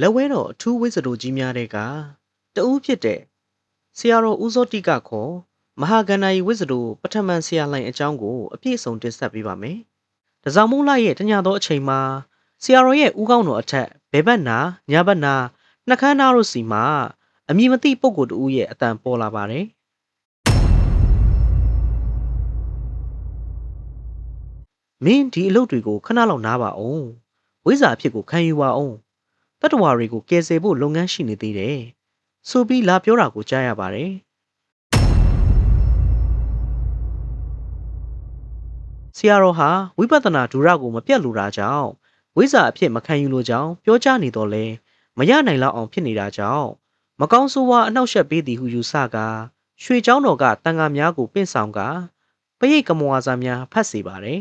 လက်ဝဲတော်အထူးဝိဇ္ဇတိုကြီးများတဲ့ကတဦးဖြစ်တဲ့ဆရာတော်ဦးစောတိကခေါ်မဟာကန္နာယီဝိဇ္ဇတိုပထမန်ဆရာလှိုင်အကြောင်းကိုအပြည့်အစုံတင်ဆက်ပေးပါမယ်။တစောင်းမုံလာရဲ့တညသောအချိန်မှာဆရာတော်ရဲ့ဦးကောင်းတော်အထက်ဘဲဘက်နာညာဘက်နာနှကန်းသားတို့စီမှာအမည်မသိပုဂ္ဂိုလ်တဦးရဲ့အတန်ပေါ်လာပါတယ်။မင်းဒီအလုပ်တွေကိုခဏလောက်နားပါအောင်။ဝိဇ္ဇာအဖြစ်ကိုခံယူပါအောင်။ တတ္တဝါတွေကိုကယ်ဆယ်ဖို့လုပ်ငန်းရှိနေသေးတယ်။ဆိုပြီးလာပြောတာကိုကြားရပါတယ်။ဆရာတော်ဟာဝိပဿနာဒူရကိုမပြတ်လို့တာကြောင့်ဝိဇ္ဇာအဖြစ်မခံယူလို့ကြောင်းပြောကြားနေတော့လဲမရနိုင်လောက်အောင်ဖြစ်နေတာကြောင့်မကောင်းဆိုးဝါးအနှောက်အယှက်ပေးသည်ဟုယူဆကာရွှေเจ้าတော်ကတန်ဃာများကိုပင့်ဆောင်ကာပရိတ်ကမဝါစာများဖတ်စေပါတယ်